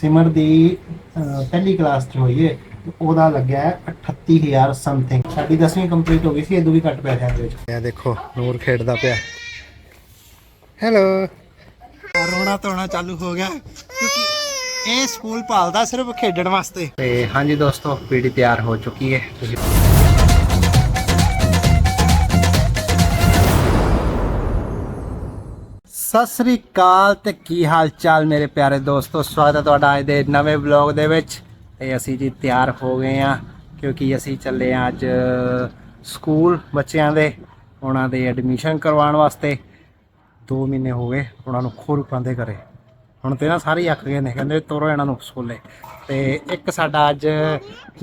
ਸਿਮਰ ਦੀ ਅਹ, ਪਹਿਲੀ ਕਲਾਸ 'ਚ ਹੋਈ ਹੈ ਤੇ ਉਹਦਾ ਲੱਗਿਆ ਹੈ 38000 ਸਮਥਿੰਗ ਸਾਡੀ 10ਵੀਂ ਕੰਪਲੀਟ ਹੋ ਗਈ ਸੀ ਇਦੋਂ ਵੀ ਘੱਟ ਪੈਸਿਆਂ ਦੇ ਵਿੱਚ। ਇਹ ਦੇਖੋ ਨੂਰ ਖੇਡਦਾ ਪਿਆ। ਹੈਲੋ ਰੋਣਾ ਧੋਣਾ ਚਾਲੂ ਹੋ ਗਿਆ ਕਿਉਂਕਿ ਇਹ ਸਕੂਲ ਭਾਲਦਾ ਸਿਰਫ ਖੇਡਣ ਵਾਸਤੇ। ਤੇ ਹਾਂਜੀ ਦੋਸਤੋ ਪੀੜੀ ਤਿਆਰ ਹੋ ਚੁੱਕੀ ਹੈ ਤੁਸੀਂ ਸਤਿ ਸ੍ਰੀ ਅਕਾਲ ਤੇ ਕੀ ਹਾਲ ਚਾਲ ਮੇਰੇ ਪਿਆਰੇ ਦੋਸਤੋ? ਸਵਾਗਤ ਹੈ ਤੁਹਾਡਾ ਅੱਜ ਦੇ ਨਵੇਂ ਵਲੌਗ ਦੇ ਵਿੱਚ। ਤੇ ਅਸੀਂ ਜੀ ਤਿਆਰ ਹੋ ਗਏ ਆ ਕਿਉਂਕਿ ਅਸੀਂ ਚੱਲੇ ਆ ਅੱਜ ਸਕੂਲ ਬੱਚਿਆਂ ਦੇ, ਉਹਨਾਂ ਦੇ ਐਡਮਿਸ਼ਨ ਕਰਵਾਉਣ ਵਾਸਤੇ। 2 ਮਹੀਨੇ ਹੋ ਗਏ ਉਹਨਾਂ ਨੂੰ ਖੋਰੂ ਪਾਉਂਦੇ ਘਰੇ। ਹੁਣ ਤੇ ਨਾ ਸਾਰੇ ਹੀ ਅੱਕ ਗਏ ਨੇ, ਕਹਿੰਦੇ ਤੋਰੋ ਇਹਨਾਂ ਨੂੰ ਸਕੂਲੇ। ਤੇ ਇੱਕ ਸਾਡਾ ਅੱਜ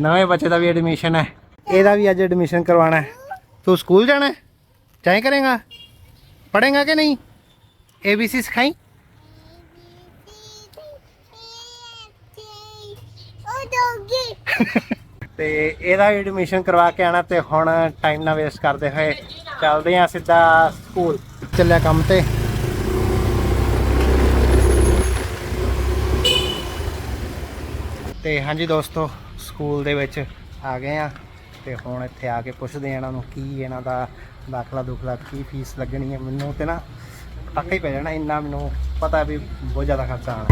ਨਵੇਂ ਬੱਚੇ ਦਾ ਵੀ ਐਡਮਿਸ਼ਨ ਹੈ। ਇਹਦਾ ਵੀ ਅੱਜ ਐਡਮਿਸ਼ਨ ਕਰਵਾਉਣਾ ਹੈ। ਤੂੰ ਸਕੂਲ ਜਾਣਾ ਹੈ? ਚਾਹੇ ਕਰੇਗਾ? ਪੜ੍ਹੇਗਾ ਕਿ ਨਹੀਂ? એબીસી સિખાઈ ਤੇ ਇਹਦਾ ਐਡਮਿਸ਼ਨ ਕਰਵਾ ਕੇ ਆਣਾ ਤੇ ਹੁਣ ਟਾਈਮ ਨਾ ਵੇਸਟ ਕਰਦੇ ਹੋਏ ਚੱਲਦੇ ਆ ਸਿੱਧਾ ਸਕੂਲ ਚੱਲਿਆ ਕੰਮ ਤੇ। ਤੇ ਹਾਂਜੀ ਦੋਸਤੋ ਸਕੂਲ ਦੇ ਵਿੱਚ ਆ ਗਏ ਆ ਤੇ ਹੁਣ ਇੱਥੇ ਆ ਕੇ ਪੁੱਛਦੇ ਆ ਇਹਨਾਂ ਨੂੰ ਕੀ ਇਹਨਾਂ ਦਾ ਦਾਖਲਾ ਦੁਖਲਾ ਕੀ ਫੀਸ ਲੱਗਣੀ ਹੈ। ਮੈਨੂੰ ਤੇ ਨਾ ਪੱਕਾ ਹੀ ਪੈ ਜਾਣਾ ਇੰਨਾ ਮੈਨੂੰ ਪਤਾ ਵੀ ਬਹੁਤ ਜ਼ਿਆਦਾ ਖਰਚਾ ਆਣਾ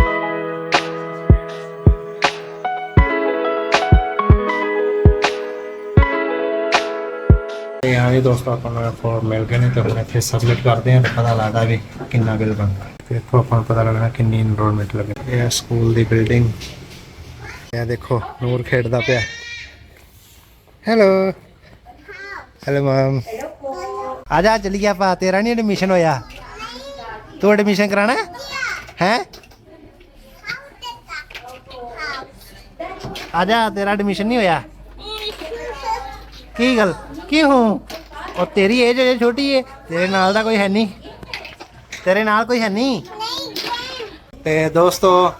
ਤੇ ਜੀ ਦੋਸਤੋ ਆਪਾਂ ਨੂੰ ਫਾਰਮ ਮਿਲ ਗਏ ਨੇ ਤੇ ਹੁਣ ਇੱਥੇ ਸਬਮਿਟ ਕਰਦੇ ਹਾਂ ਤੇ ਪਤਾ ਲੱਗਦਾ ਵੀ ਕਿੰਨਾ ਬਿੱਲ ਬਣਦਾ ਤੇ ਇੱਥੋਂ ਆਪਾਂ ਨੂੰ ਪਤਾ ਲੱਗਣਾ ਕਿੰਨੀ ਇਨਰੋਲਮੈਂਟ ਲੱਗੇ। ਇਹ ਸਕੂਲ ਦੀ ਬਿਲਡਿੰਗ ਇਹ ਦੇਖੋ ਨੂਰ ਖੇਡਦਾ ਪਿਆ। ਹੈਲੋ ਹੈਲੋ ਮੈਮ ਆ ਜਾ ਚੱਲੀਏ ਆਪਾਂ। ਤੇਰਾ ਨਹੀਂ ਐਡਮਿਸ਼ਨ ਹੋਇਆ। ਤੂੰ ਐਡਮਿਸ਼ਨ ਕਰਾਣਾ ਹੈ? ਹੈਂ? ਆ ਜਾ, ਤੇਰਾ ਐਡਮਿਸ਼ਨ ਨਹੀਂ ਹੋਇਆ। ਕੀ ਗੱਲ? ਕੀ ਹੂੰ? ਉਹ ਤੇਰੀ ਏਜ ਅਜੇ ਛੋਟੀ ਏ। ਤੇਰੇ ਨਾਲ ਦਾ ਕੋਈ ਹੈ ਨਹੀਂ। ਤੇਰੇ ਨਾਲ ਕੋਈ ਹੈ ਨਹੀਂ? ਤੇ ਦੋਸਤੋ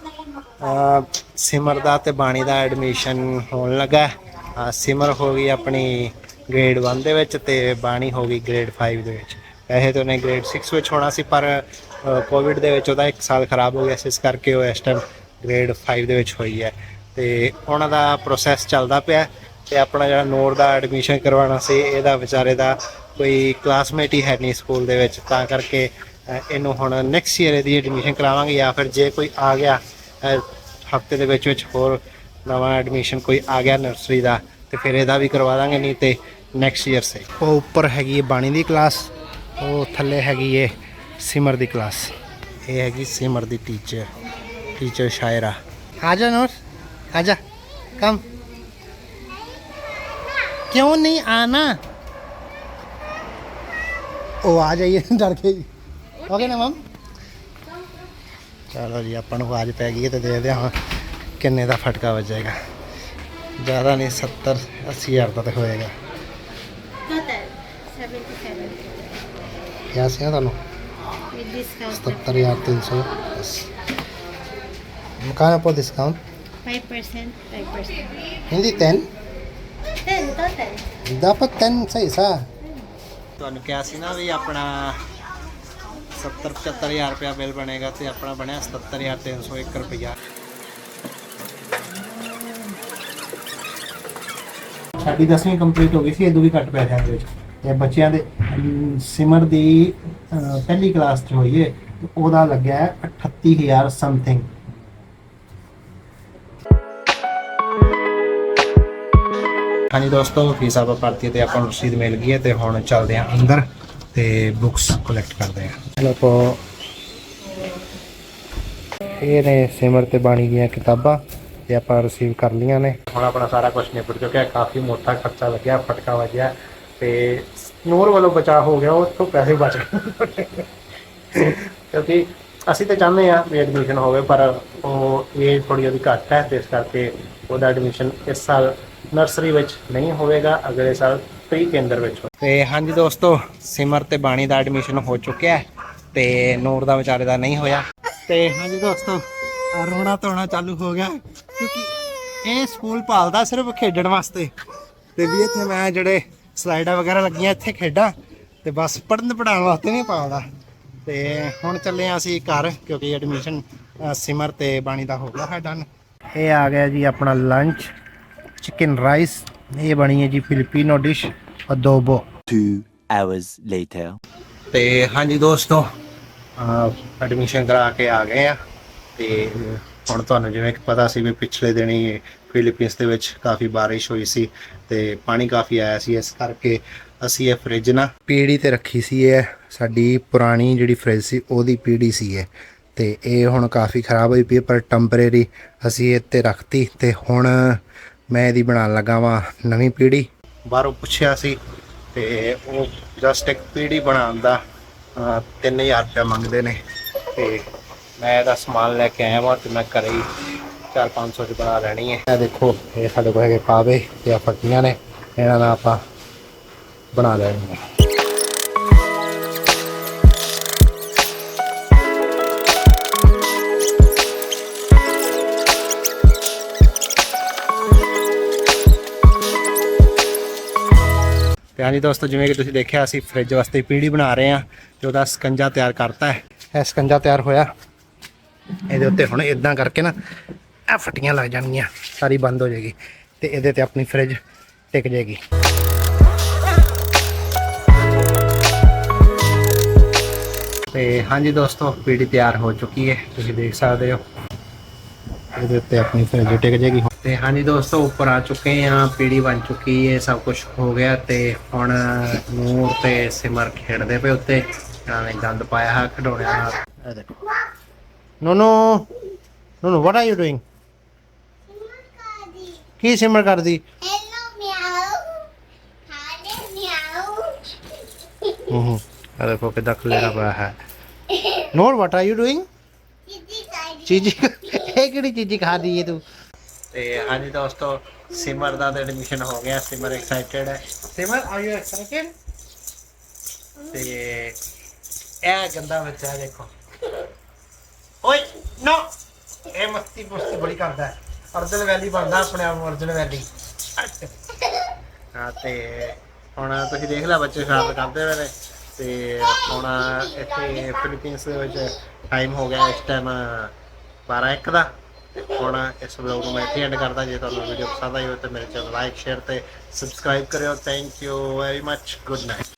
ਸਿਮਰ ਦਾ ਤੇ ਬਾਣੀ ਦਾ ਐਡਮਿਸ਼ਨ ਹੋਣ ਲੱਗਾ ਸਿਮਰ ਹੋ ਗਈ ਆਪਣੀ ਗ੍ਰੇਡ 1 ਦੇ ਵਿੱਚ ਤੇ ਬਾਣੀ ਹੋ ਗਈ ਗ੍ਰੇਡ 5 ਦੇ ਵਿੱਚ। ਵੈਸੇ ਤਾਂ ਉਹਨੇ ਗ੍ਰੇਡ 6 ਵਿੱਚ ਹੋਣਾ ਸੀ, ਪਰ ਕੋਵਿਡ ਦੇ ਵਿੱਚ ਉਹਦਾ 1 ਸਾਲ ਖਰਾਬ ਹੋ ਗਿਆ ਸੀ, ਇਸ ਕਰਕੇ ਉਹ ਇਸ ਟਾਈਮ ਗ੍ਰੇਡ 5 ਦੇ ਵਿੱਚ ਹੋਈ ਹੈ। ਤੇ ਉਹਨਾਂ ਦਾ ਪ੍ਰੋਸੈਸ ਚੱਲਦਾ ਪਿਆ ਹੈ ਤੇ ਆਪਣਾ ਜਿਹੜਾ ਨੂਰ ਦਾ ਐਡਮਿਸ਼ਨ ਕਰਵਾਉਣਾ ਸੀ, ਇਹਦਾ ਵਿਚਾਰੇ ਦਾ ਕੋਈ ਕਲਾਸਮੇਟ ਹੀ ਹੈ ਨਹੀਂ ਸਕੂਲ ਦੇ ਵਿੱਚ, ਤਾਂ ਕਰਕੇ ਇਹਨੂੰ ਹੁਣ ਨੈਕਸਟ ਈਅਰ ਇਹਦੀ ਐਡਮਿਸ਼ਨ ਕਰਾਵਾਂਗੇ ਜਾਂ ਫਿਰ ਜੇ ਕੋਈ ਆ ਗਿਆ ਹਫ਼ਤੇ ਦੇ ਵਿੱਚ ਵਿੱਚ ਹੋਰ ਨਵਾਂ ਐਡਮਿਸ਼ਨ ਕੋਈ ਆ ਗਿਆ ਨਰਸਰੀ ਦਾ, ਤੇ ਫਿਰ ਇਹਦਾ ਵੀ ਕਰਵਾ ਦਾਂਗੇ, ਨਹੀਂ ਤੇ ਨੈਕਸਟ ਈਅਰ ਸੇ ਉਹ ਉੱਪਰ ਹੈਗੀ ਬਾਣੀ ਦੀ ਕਲਾਸ ਉਹ ਥੱਲੇ ਹੈਗੀ ਹੈ ਸਿਮਰ ਦੀ ਕਲਾਸ ਇਹ ਹੈਗੀ ਸਿਮਰ ਦੀ ਟੀਚਰ ਟੀਚਰ ਸ਼ਾਇਰਾ ਆ ਜਾ ਨੂਰ ਆ ਜਾ ਕਮ क्यों नहीं आना ਉਹ ਆ ਜਾਈਏ ਡਰ ਕੇ ਓਕੇ ਨਾ ਮਮ ਚਲੋ ਜੀ ਆਪਾਂ ਨੂੰ ਆਵਾਜ਼ ਪੈ ਗਈ ਹੈ ਤੇ ਦੇਖਦੇ ਹਾਂ ਕਿੰਨੇ ਦਾ ਫਟਕਾ ਵੱਜੇਗਾ ਜ਼ਿਆਦਾ ਨਹੀਂ 70 80 ਹਜ਼ਾਰ ਦਾ ਤਾਂ ਹੋਏਗਾ Total, 77. ਕਿਆ ਸੀ ਤੁਹਾਨੂੰ? With discount, 77300 ਬਸ ਮਕਾਨ ਪੋ discount 5%, 5%. hindi 10 10 total. dapat 10 sa isa. ਤੁਹਾਨੂੰ ਕਿਹਾ ਸੀ ਨਾ ਵੀ ਆਪਣਾ 70 75000 ਰੁਪਇਆ ਬਿੱਲ ਬਣੇਗਾ ਤੇ ਆਪਣਾ ਬਣਿਆ 77301 ਰੁਪਇਆ। ਸਾਡੀ 10ਵੀਂ ਕੰਪਲੀਟ ਹੋ ਗਈ ਸੀ ਇਦੋਂ ਵੀ ਘੱਟ ਪੈਸਿਆਂ ਦੇ ਤੇ ਬੱਚਿਆਂ ਦੇ ਅਮ, ਸਿਮਰ ਦੀ ਪਹਿਲੀ ਕਲਾਸ 'ਚ ਹੋਈ ਹੈ ਤੇ ਉਹਦਾ ਲੱਗਿਆ ਹੈ 38000 ਸਮਥਿੰਗ ਹਾਂਜੀ ਦੋਸਤੋ ਫੀਸ ਆਪਾਂ ਭਰਤੀ ਤੇ ਆਪਾਂ ਨੂੰ ਰਸੀਦ ਮਿਲ ਗਈ ਹੈ ਤੇ ਹੁਣ ਚੱਲਦੇ ਹਾਂ ਅੰਦਰ ਤੇ ਬੁੱਕਸ ਕਲੈਕਟ ਕਰਦੇ ਹਾਂ ਚਲੋ ਕੋ ਇਹ ਨੇ ਸਿਮਰ ਤੇ ਬਾਣੀ ਦੀਆਂ ਕਿਤਾਬਾਂ ਤੇ ਆਪਾਂ ਰਿਸੀਵ ਕਰ ਲੀਆਂ ਨੇ। ਹੁਣ ਆਪਣਾ ਸਾਰਾ ਕੁਝ ਨਿਪਟ ਚੁੱਕਿਆ ਕਾਫੀ ਮੋਟਾ ਖਰਚਾ ਲੱਗਿਆ ਫਟਕਾ ਵੱਜਿਆ। ਤੇ ਨੂਰ ਵੱਲੋਂ ਬਚਾ ਹੋ ਗਿਆ, ਉਹ ਪੈਸੇ ਬਚ ਗਏ। ਕਿਉਂਕਿ ਅਸੀਂ ਤਾਂ ਚਾਹੁੰਦੇ ਆ ਵੀ ਐਡਮਿਸ਼ਨ ਹੋਵੇ, ਪਰ ਉਹ ਇਹ ਥੋੜੀ ਉਹਦੀ ਘੱਟ ਹੈ ਇਸ ਕਰਕੇ ਉਹਦਾ ਐਡਮਿਸ਼ਨ ਇਸ ਸਾਲ ਨਰਸਰੀ ਵਿੱਚ ਨਹੀਂ ਹੋਵੇਗਾ, ਅਗਲੇ ਸਾਲ ਪ੍ਰੀ ਕੇਂਦਰ ਵਿੱਚ ਤੇ ਹਾਂਜੀ ਦੋਸਤੋ, ਸਿਮਰ ਤੇ ਬਾਣੀ ਦਾ ਐਡਮਿਸ਼ਨ ਹੋ ਚੁੱਕਿਆ ਤੇ ਨੂਰ ਦਾ ਵਿਚਾਰੇ ਦਾ ਨਹੀਂ ਹੋਇਆ। ਤੇ ਹਾਂਜੀ ਦੋਸਤੋ, ਰੋਣਾ ਧੋਣਾ ਚਾਲੂ ਹੋ ਗਿਆ, ਕਿਉਂਕਿ ਇਹ ਸਕੂਲ ਪਾਲਦਾ ਸਿਰਫ ਖੇਡਣ ਵਾਸਤੇ। ਤੇ ਵੀ ਇੱਥੇ ਮੈਂ ਜਿਹੜੇ ਸਲਾਈਡਾਂ ਵਗੈਰਾ ਲੱਗੀਆਂ ਇੱਥੇ ਖੇਡਾਂ ਤੇ ਬਸ ਪੜਨ ਪੜਾਉਣ ਵਾਸਤੇ ਨਹੀਂ ਪਾਉਂਦਾ ਤੇ ਹੁਣ ਚੱਲੇ ਹਾਂ ਅਸੀਂ ਘਰ ਕਿਉਂਕਿ ਐਡਮਿਸ਼ਨ ਸਿਮਰ ਤੇ ਬਾਣੀ ਦਾ ਹੋ ਗਿਆ ਹੈ ਡਨ ਇਹ ਆ ਗਿਆ ਜੀ ਆਪਣਾ ਲੰਚ ਚਿਕਨ ਰਾਈਸ ਇਹ ਬਣੀ ਹੈ ਜੀ Filipino dish adobo Two hours later. ਤੇ ਹਾਂਜੀ ਦੋਸਤੋ ਐਡਮਿਸ਼ਨ ਕਰਾ ਕੇ ਆ ਗਏ ਆ ਤੇ ਹੁਣ ਤੁਹਾਨੂੰ ਜਿਵੇਂ ਕਿ ਪਤਾ ਸੀ ਵੀ ਪਿਛਲੇ ਦਿਨੀ ਫਿਲੀਪੀਨਸ ਦੇ ਵਿੱਚ ਕਾਫੀ ਬਾਰਿਸ਼ ਹੋਈ ਸੀ ਤੇ ਪਾਣੀ ਕਾਫੀ ਆਇਆ ਸੀ ਇਸ ਕਰਕੇ ਅਸੀਂ ਇਹ ਫ੍ਰਿਜ ਨਾ ਪੀੜੀ ਤੇ ਰੱਖੀ ਸੀ ਇਹ ਸਾਡੀ ਪੁਰਾਣੀ ਜਿਹੜੀ ਫ੍ਰਿਜ ਸੀ ਉਹਦੀ ਪੀੜੀ ਸੀ ਇਹ। ਤੇ ਇਹ ਹੁਣ ਕਾਫੀ ਖਰਾਬ ਹੋਈ ਪਈ ਹੈ, ਪਰ ਟੈਂਪਰੇਰੀ ਅਸੀਂ ਇਹ ਤੇ ਰੱਖਤੀ ਤੇ ਹੁਣ ਮੈਂ ਇਹਦੀ ਬਣਾਉਣ ਲੱਗਾ ਵਾਂ ਨਵੀਂ ਪੀੜੀ। ਬਾਹਰੋਂ ਪੁੱਛਿਆ ਸੀ ਤੇ ਉਹ ਜਸਟ ਇੱਕ ਪੀੜੀ ਬਣਾਉਣ ਦਾ ਅਹ, 3000 ਰੁਪਏ ਮੰਗਦੇ ਨੇ ਤੇ ਮੈਂ ਇਹਦਾ ਸਮਾਨ ਲੈ ਕੇ ਆਇਆ ਵਾਂ ਤੇ ਮੈਂ ਘਰੇ ਹੀ 4-500 ਚ ਬਣਾ ਲੈਣੀ ਹੈ। ਇਹ ਦੇਖੋ, ਇਹ ਸਾਡੇ ਕੋਲ ਹੈਗੇ ਪਾਵੇ ਤੇ ਆ ਫੱਟੀਆਂ ਨੇ, ਇਹਨਾਂ ਨਾਲ ਆਪਾਂ ਬਣਾ ਲੈਣੀ ਹੈ। ਤੇ ਹਾਂਜੀ ਦੋਸਤੋ, ਜਿਵੇਂ ਕਿ ਤੁਸੀਂ ਦੇਖਿਆ, ਅਸੀਂ ਫ੍ਰਿਜ ਵਾਸਤੇ ਪੀੜੀ ਬਣਾ ਰਹੇ ਹਾਂ ਤੇ ਉਹਦਾ ਸਕੰਜਾ ਤਿਆਰ ਕਰਤਾ ਹੈ। ਇਹ ਸਕੰਜਾ ਤਿਆਰ ਹੋਇਆ। ਇਹਦੇ ਉੱਤੇ ਹੁਣ ਇਦਾਂ ਕਰਕੇ ਨਾ ਇਹ ਫਟੀਆਂ ਲੱਗ ਜਾਣਗੀਆਂ, ਸਾਰੀ ਬੰਦ ਹੋ ਜਾਏਗੀ ਤੇ ਇਹਦੇ ਤੇ ਆਪਣੀ ਫ੍ਰਿਜ ਟਿਕ ਜਾਏਗੀ। ਤੇ ਹਾਂਜੀ ਦੋਸਤੋ, ਪੀੜੀ ਤਿਆਰ ਹੋ ਚੁੱਕੀ ਹੈ, ਤੁਸੀਂ ਦੇਖ ਸਕਦੇ ਹੋ। ਇਹਦੇ ਉੱਤੇ ਆਪਣੀ ਫ੍ਰਿਜ ਟਿਕ ਜਾਏਗੀ ਤੇ ਹਾਂਜੀ ਦੋਸਤੋ, ਉੱਪਰ ਆ ਚੁੱਕੇ ਆ ਪੀੜੀ ਬਣ ਚੁੱਕੀ ਹੈ, ਸਭ ਕੁਝ ਹੋ ਗਿਆ ਤੇ ਹੁਣ ਨੂਰ ਤੇ ਸਿਮਰ ਖੇਡਦੇ ਪਏ ਉੱਤੇ। ਇਹਨਾਂ ਨੇ ਗੰਦ ਪਾਇਆ ਹੈ, ਖਿਡੌਣਿਆਂ ਨਾਲ। ਇਹ ਦੇਖੋ। No no no no what are you doing ਕੀ ਸਿਮਰ ਕਰਦੀ Hello, meow. Hi, meow. ਹੂੰ ਇਹ ਦੇਖੋ ਕਿਦਾਂ ਖਲੇਰਾ ਪਿਆ ਹੈ Noor what are you doing. ਚੀਜੀ ਇਹ ਕਿਹੜੀ ਚੀਜ਼ੀ ਖਾ ਰਹੀ ਹੈ ਤੂੰ ਤੇ ਹਾਂਜੀ ਦੋਸਤੋ ਸਿਮਰ ਦਾ ਤਾਂ ਐਡਮਿਸ਼ਨ ਹੋ ਗਿਆ ਸਿਮਰ ਐਕਸਾਈਟਡ ਹੈ। ਸਿਮਰ ਆਰ ਯੂ ਐਕਸਾਈਟਡ ਤੇ ਇਹ ਗੰਦਾ ਬੱਚਾ ਦੇਖੋ। ਓਏ, ਨੋ। ਇਹ ਮਸਤੀ ਮਸਤੀ ਬੜੀ ਕਰਦਾ ਹੈ। ਅਰਜਨ ਵੈਲੀ ਬਣਦਾ ਆਪਣੇ ਆਪ ਨੂੰ, ਅਰਜਨ ਵੈਲੀ। ਹਾਂ, ਤੇ ਹੁਣ ਤੁਸੀਂ ਦੇਖ ਲਿਆ ਬੱਚੇ ਸ਼ਰਾਰਤ ਕਰਦੇ ਹੋਏ ਨੇ। ਤੇ ਹੁਣ ਇੱਥੇ ਫਿਲੀਪੀਨਸ ਦੇ ਵਿੱਚ ਟਾਈਮ ਹੋ ਗਿਆ ਇਸ ਟਾਈਮ 12 ਇੱਕ ਦਾ। ਹੁਣ ਇਸ ਵਲੌਗ ਨੂੰ ਮੈਂ ਇੱਥੇ ਐਂਡ ਕਰਦਾ, ਜੇ ਤੁਹਾਨੂੰ ਵੀਡੀਓ ਪਸੰਦ ਆਈ ਹੋ ਤਾਂ ਮੇਰੇ ਚੈਨਲ ਲਾਈਕ ਸ਼ੇਅਰ ਤੇ ਸਬਸਕ੍ਰਾਈਬ ਕਰਿਓ। Thank you very much good night